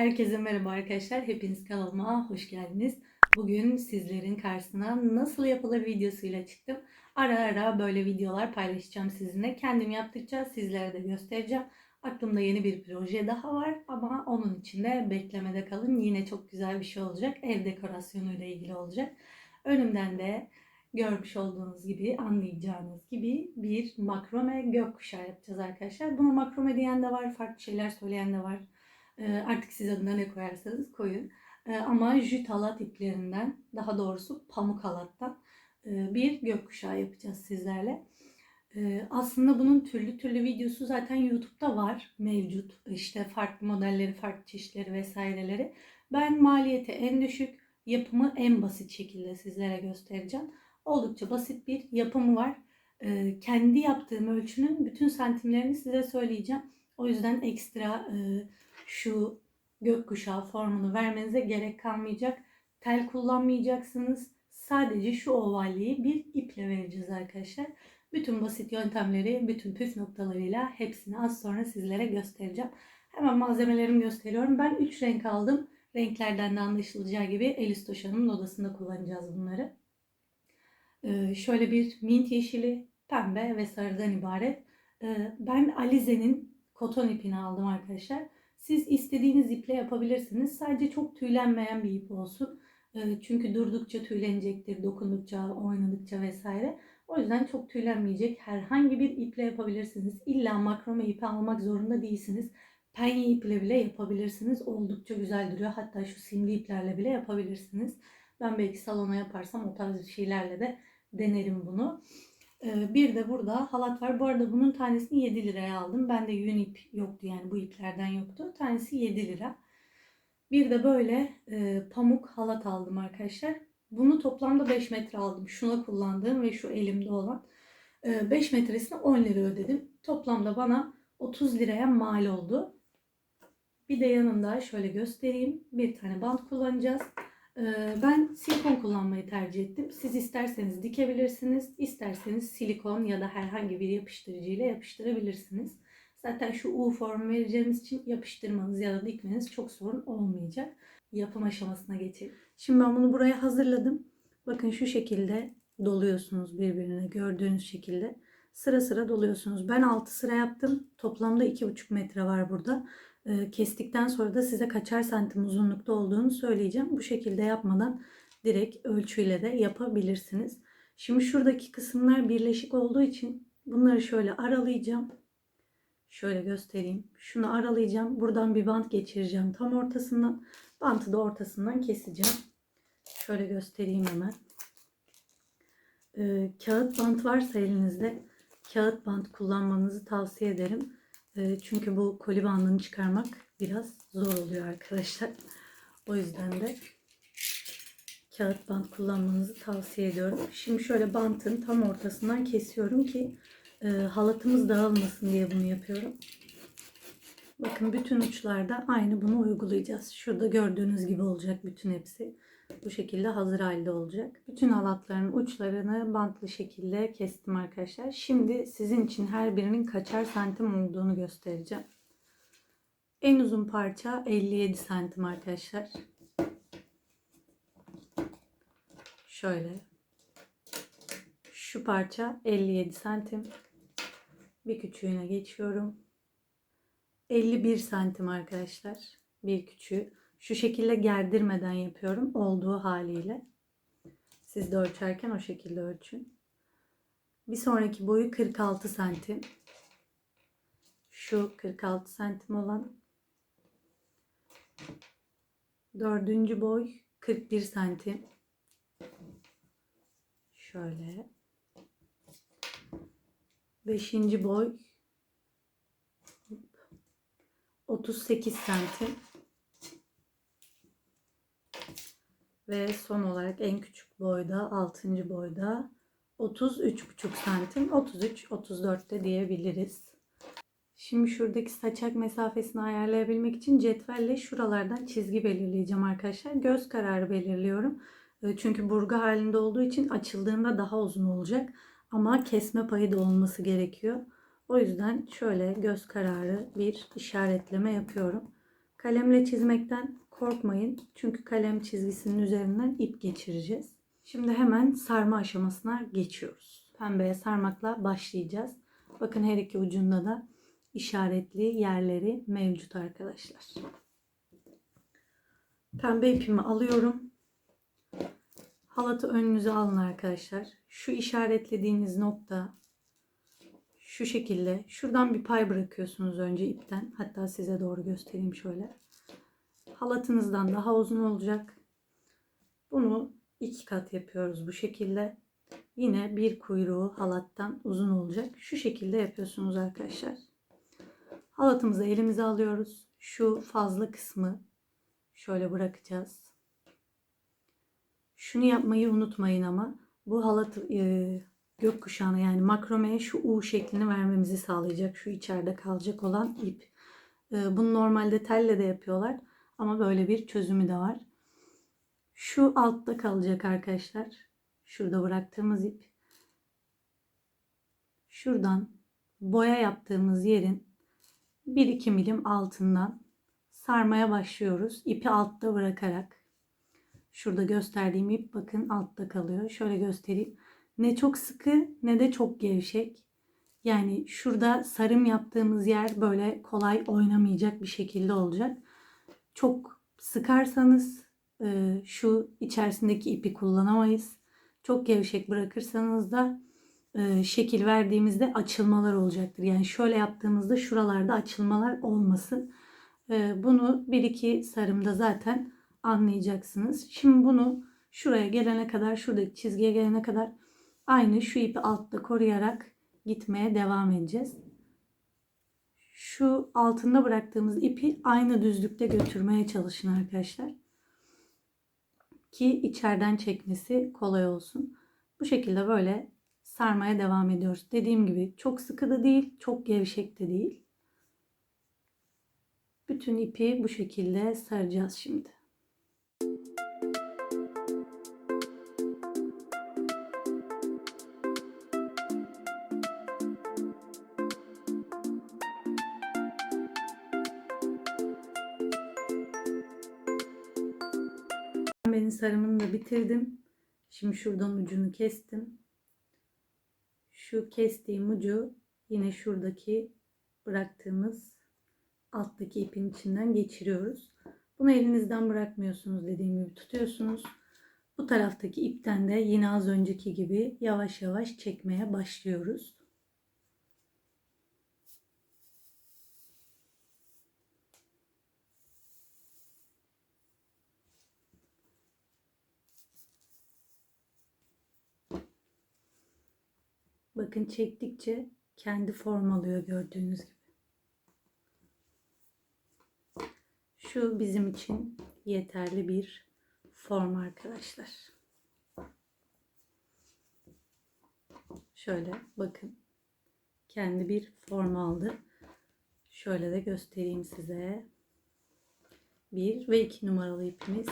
Herkese merhaba arkadaşlar. Hepiniz kanalıma hoş geldiniz. Bugün sizlerin karşısına nasıl yapılır videosuyla çıktım. Ara ara böyle videolar paylaşacağım sizinle. Kendim yaptıkça sizlere de göstereceğim. Aklımda yeni bir proje daha var ama onun için de beklemede kalın. Yine çok güzel bir şey olacak. Ev dekorasyonuyla ilgili olacak. Önümden de görmüş olduğunuz gibi, anlayacağınız gibi bir makrome gökkuşağı yapacağız arkadaşlar. Buna makrome diyen de var, farklı şeyler söyleyen de var. Ee, Artık siz adına ne koyarsanız koyun. Ee, Ama jüt halat iplerinden, daha doğrusu pamuk halattan e, bir gökkuşağı yapacağız sizlerle. Ee, Aslında bunun türlü türlü videosu zaten YouTube'da var, mevcut. İşte farklı modelleri, farklı çeşitleri vesaireleri. Ben maliyeti en düşük, yapımı en basit şekilde sizlere göstereceğim. Oldukça basit bir yapımı var. Kendi yaptığım ölçünün bütün santimlerini size söyleyeceğim. O yüzden ekstra e, şu gökkuşağı formunu vermenize gerek kalmayacak. Tel kullanmayacaksınız. Sadece şu ovalliği bir iple vereceğiz arkadaşlar. Bütün basit yöntemleri, bütün püf noktalarıyla hepsini az sonra sizlere göstereceğim. Hemen malzemelerimi gösteriyorum. Ben 3 renk aldım. Renklerden de anlaşılacağı gibi Elistoş Hanım'ın odasında kullanacağız bunları. Ee, şöyle bir mint yeşili, pembe ve sarıdan ibaret. Ee, ben Alize'nin koton ipini aldım arkadaşlar. Siz istediğiniz iple yapabilirsiniz. Sadece çok tüylenmeyen bir ip olsun. Ee, Çünkü durdukça tüylenecektir, dokundukça, oynadıkça vesaire. O yüzden çok tüylenmeyecek herhangi bir iple yapabilirsiniz. İlla makrome ipi almak zorunda değilsiniz. Penye iple bile yapabilirsiniz. Oldukça güzel duruyor. Hatta şu simli iplerle bile yapabilirsiniz. Ben belki salona yaparsam o tarz şeylerle de denerim bunu. Ee, Bir de burada halat var. Bu arada bunun tanesini 7 liraya aldım. Bende yün ip yoktu yani bu iplerden yoktu. Tanesi 7 lira. Bir de böyle e, pamuk halat aldım arkadaşlar. Bunu toplamda 5 metre aldım. Şuna kullandığım ve şu elimde olan. E, 5 metresine 10 lira ödedim. Toplamda bana 30 liraya mal oldu. Bir de yanında şöyle göstereyim. Bir tane bant kullanacağız. Ee, Ben silikon kullanmayı tercih ettim. Siz isterseniz dikebilirsiniz, isterseniz silikon ya da herhangi bir yapıştırıcı ile yapıştırabilirsiniz. Zaten şu U formu vereceğimiz için yapıştırmanız ya da dikmeniz çok sorun olmayacak. Yapım aşamasına geçelim. Şimdi ben bunu buraya hazırladım. Bakın şu şekilde doluyorsunuz birbirine gördüğünüz şekilde. Sıra sıra doluyorsunuz. Ben 6 sıra yaptım. Toplamda 2,5 metre var burada. Ee, Kestikten sonra da size kaçar santim uzunlukta olduğunu söyleyeceğim. Bu şekilde yapmadan direkt ölçüyle de yapabilirsiniz. Şimdi şuradaki kısımlar birleşik olduğu için bunları şöyle aralayacağım. Şöyle göstereyim. Şunu aralayacağım. Buradan bir bant geçireceğim tam ortasından. Bantı da ortasından keseceğim. Şöyle göstereyim hemen. Ee, kağıt bant varsa elinizde kağıt bant kullanmanızı tavsiye ederim. E, Çünkü bu koli bandını çıkarmak biraz zor oluyor arkadaşlar. O yüzden de kağıt bant kullanmanızı tavsiye ediyorum. Şimdi şöyle bantın tam ortasından kesiyorum ki e, halatımız dağılmasın diye bunu yapıyorum. Bakın bütün uçlarda aynı bunu uygulayacağız. Şurada gördüğünüz gibi olacak bütün hepsi. Bu şekilde hazır halde olacak. Bütün halatların uçlarını bantlı şekilde kestim arkadaşlar. Şimdi sizin için her birinin kaçar santim olduğunu göstereceğim. En uzun parça 57 santim arkadaşlar. Şöyle. Şu parça 57 santim. Bir küçüğüne geçiyorum. 51 santim arkadaşlar. Bir küçüğü. Şu şekilde gerdirmeden yapıyorum olduğu haliyle. Siz de ölçerken o şekilde ölçün. Bir sonraki boyu 46 santim. Şu 46 santim olan. Dördüncü boy 41 santim. Şöyle. Beşinci boy 38 santim. Ve son olarak en küçük boyda 6. boyda 33,5 santim 33-34 de diyebiliriz. Şimdi şuradaki saçak mesafesini ayarlayabilmek için cetvelle şuralardan çizgi belirleyeceğim arkadaşlar. Göz kararı belirliyorum. E, Çünkü burgu halinde olduğu için açıldığında daha uzun olacak. Ama kesme payı da olması gerekiyor. O yüzden şöyle göz kararı bir işaretleme yapıyorum. Kalemle çizmekten korkmayın. Çünkü kalem çizgisinin üzerinden ip geçireceğiz. Şimdi hemen sarma aşamasına geçiyoruz. Pembeye sarmakla başlayacağız. Bakın her iki ucunda da işaretli yerleri mevcut arkadaşlar. Pembe ipimi alıyorum. Halatı önünüze alın arkadaşlar. Şu işaretlediğiniz nokta şu şekilde. Şuradan bir pay bırakıyorsunuz önce ipten. Hatta size doğru göstereyim şöyle. Halatınızdan daha uzun olacak. Bunu iki kat yapıyoruz bu şekilde. Yine bir kuyruğu halattan uzun olacak. Şu şekilde yapıyorsunuz arkadaşlar. Halatımızı elimize alıyoruz. Şu fazla kısmı şöyle bırakacağız. Şunu yapmayı unutmayın ama bu halat e, gökkuşağına yani makromeye şu U şeklini vermemizi sağlayacak. Şu içeride kalacak olan ip. E, bunu normalde telle de yapıyorlar ama böyle bir çözümü de var. Şu altta kalacak arkadaşlar. Şurada bıraktığımız ip. Şuradan boya yaptığımız yerin 1-2 milim altından sarmaya başlıyoruz. İpi altta bırakarak. Şurada gösterdiğim ip bakın altta kalıyor. Şöyle göstereyim. Ne çok sıkı ne de çok gevşek. Yani şurada sarım yaptığımız yer böyle kolay oynamayacak bir şekilde olacak. Çok sıkarsanız e, şu içerisindeki ipi kullanamayız. Çok gevşek bırakırsanız da e, şekil verdiğimizde açılmalar olacaktır. Yani şöyle yaptığımızda şuralarda açılmalar olmasın. E, bunu bir iki sarımda zaten anlayacaksınız. Şimdi bunu şuraya gelene kadar, şuradaki çizgiye gelene kadar aynı şu ipi altta koruyarak gitmeye devam edeceğiz. Şu altında bıraktığımız ipi aynı düzlükte götürmeye çalışın arkadaşlar. Ki içeriden çekmesi kolay olsun. Bu şekilde böyle sarmaya devam ediyoruz. Dediğim gibi çok sıkı da değil, çok gevşek de değil. Bütün ipi bu şekilde saracağız şimdi. Sarımını da bitirdim. Şimdi şuradan ucunu kestim. Şu kestiğim ucu yine şuradaki bıraktığımız alttaki ipin içinden geçiriyoruz. Bunu elinizden bırakmıyorsunuz dediğim gibi tutuyorsunuz. Bu taraftaki ipten de yine az önceki gibi yavaş yavaş çekmeye başlıyoruz. Bakın çektikçe kendi form alıyor gördüğünüz gibi. Şu bizim için yeterli bir form arkadaşlar. Şöyle bakın. Kendi bir form aldı. Şöyle de göstereyim size. Bir ve iki numaralı ipimiz.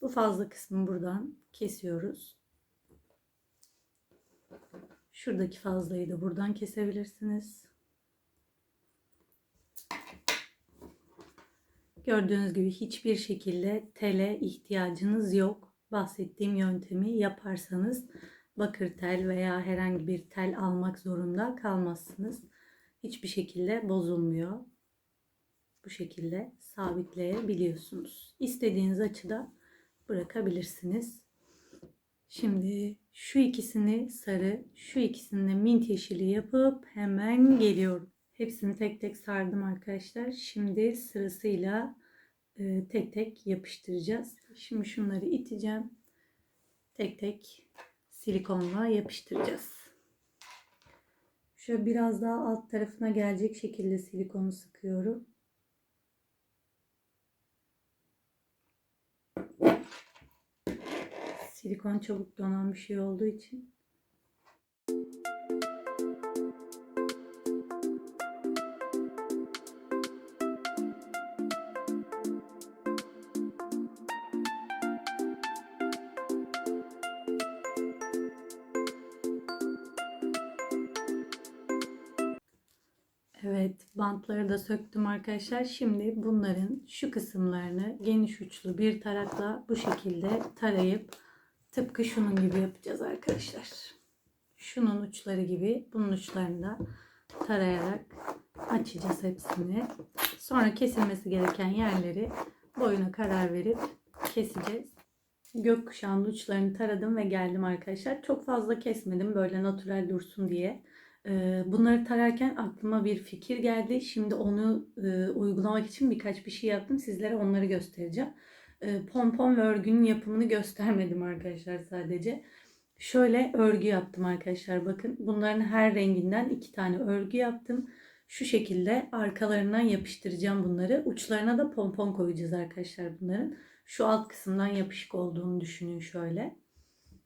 Bu fazla kısmı buradan kesiyoruz. Şuradaki fazlayı da buradan kesebilirsiniz. Gördüğünüz gibi hiçbir şekilde tele ihtiyacınız yok. Bahsettiğim yöntemi yaparsanız bakır tel veya herhangi bir tel almak zorunda kalmazsınız. Hiçbir şekilde bozulmuyor. Bu şekilde sabitleyebiliyorsunuz. İstediğiniz açıda bırakabilirsiniz. Şimdi şu ikisini sarı, şu ikisini de mint yeşili yapıp hemen geliyorum. Hepsini tek tek sardım arkadaşlar. Şimdi sırasıyla e, tek tek yapıştıracağız. Şimdi şunları iteceğim. Tek tek silikonla yapıştıracağız. Şöyle biraz daha alt tarafına gelecek şekilde silikonu sıkıyorum. Silikon çabuk donan bir şey olduğu için Evet, bantları da söktüm arkadaşlar. Şimdi bunların şu kısımlarını geniş uçlu bir tarakla bu şekilde tarayıp tıpkı şunun gibi yapacağız arkadaşlar. Şunun uçları gibi bunun uçlarını da tarayarak açacağız hepsini. Sonra kesilmesi gereken yerleri boyuna karar verip keseceğiz. Gökkuşağının uçlarını taradım ve geldim arkadaşlar. Çok fazla kesmedim böyle natürel dursun diye. Ee, Bunları tararken aklıma bir fikir geldi. Şimdi onu e, uygulamak için birkaç bir şey yaptım. Sizlere onları göstereceğim. E, Pompon ve örgünün yapımını göstermedim arkadaşlar sadece. Şöyle örgü yaptım arkadaşlar. Bakın bunların her renginden iki tane örgü yaptım. Şu şekilde arkalarından yapıştıracağım bunları. Uçlarına da pompon koyacağız arkadaşlar bunların. Şu alt kısımdan yapışık olduğunu düşünün şöyle.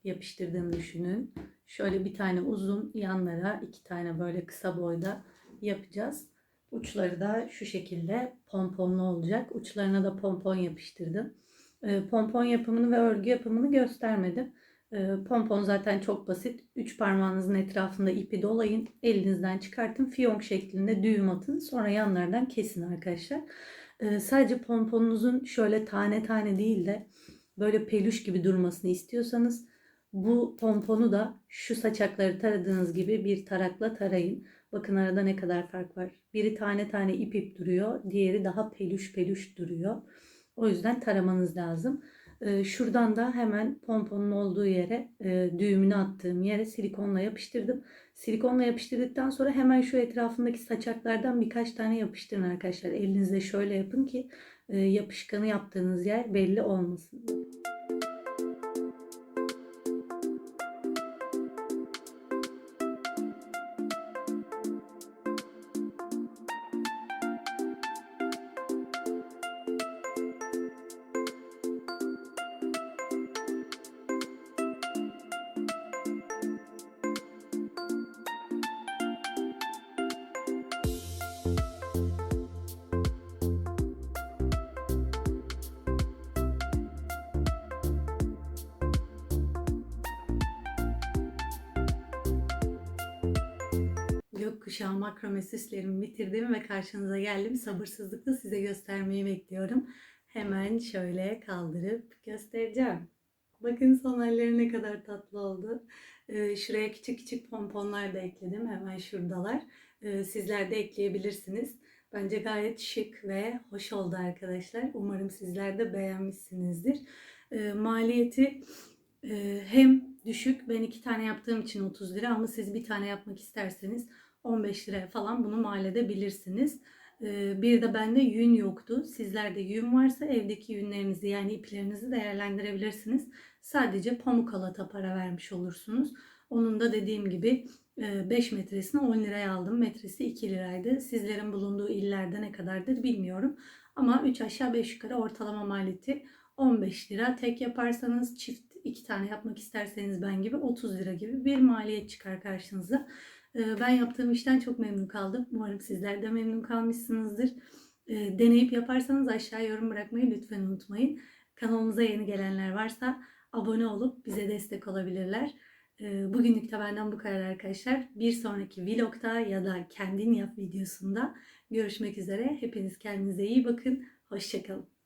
Yapıştırdığını düşünün. Şöyle bir tane uzun yanlara iki tane böyle kısa boyda yapacağız. Uçları da şu şekilde pomponlu olacak. Uçlarına da pompon yapıştırdım. Ee, Pompon yapımını ve örgü yapımını göstermedim. Ee, Pompon zaten çok basit. Üç parmağınızın etrafında ipi dolayın. Elinizden çıkartın. Fiyonk şeklinde düğüm atın. Sonra yanlardan kesin arkadaşlar. Ee, Sadece pomponunuzun şöyle tane tane değil de böyle peluş gibi durmasını istiyorsanız bu pomponu da şu saçakları taradığınız gibi bir tarakla tarayın. Bakın arada ne kadar fark var. Biri tane tane ip ip duruyor. Diğeri daha peluş peluş duruyor. O yüzden taramanız lazım. Ee, Şuradan da hemen pomponun olduğu yere e, düğümünü attığım yere silikonla yapıştırdım. Silikonla yapıştırdıktan sonra hemen şu etrafındaki saçaklardan birkaç tane yapıştırın arkadaşlar. Elinizle şöyle yapın ki e, yapışkanı yaptığınız yer belli olmasın. Gökkuşağı makrome süslerimi bitirdim ve karşınıza geldim. Sabırsızlıkla size göstermeyi bekliyorum. Hemen şöyle kaldırıp göstereceğim. Bakın son halleri ne kadar tatlı oldu. Ee, şuraya küçük küçük pomponlar da ekledim. Hemen şuradalar. Ee, sizler de ekleyebilirsiniz. Bence gayet şık ve hoş oldu arkadaşlar. Umarım sizler de beğenmişsinizdir. Ee, maliyeti e, hem düşük. Ben iki tane yaptığım için 30 lira ama siz bir tane yapmak isterseniz 15 liraya falan bunu mal edebilirsiniz. Bir de bende yün yoktu. Sizlerde yün varsa evdeki yünlerinizi yani iplerinizi değerlendirebilirsiniz. Sadece pamuk halata para vermiş olursunuz. Onun da dediğim gibi 5 metresini 10 liraya aldım. Metresi 2 liraydı. Sizlerin bulunduğu illerde ne kadardır bilmiyorum. Ama 3 aşağı 5 yukarı ortalama maliyeti 15 lira. Tek yaparsanız çift iki tane yapmak isterseniz ben gibi 30 lira gibi bir maliyet çıkar karşınıza. Ee, Ben yaptığım işten çok memnun kaldım. Umarım sizler de memnun kalmışsınızdır. Ee, Deneyip yaparsanız aşağı yorum bırakmayı lütfen unutmayın. Kanalımıza yeni gelenler varsa abone olup bize destek olabilirler. Ee, Bugünlük de benden bu kadar arkadaşlar. Bir sonraki vlogda ya da kendin yap videosunda görüşmek üzere. Hepiniz kendinize iyi bakın. Hoşçakalın.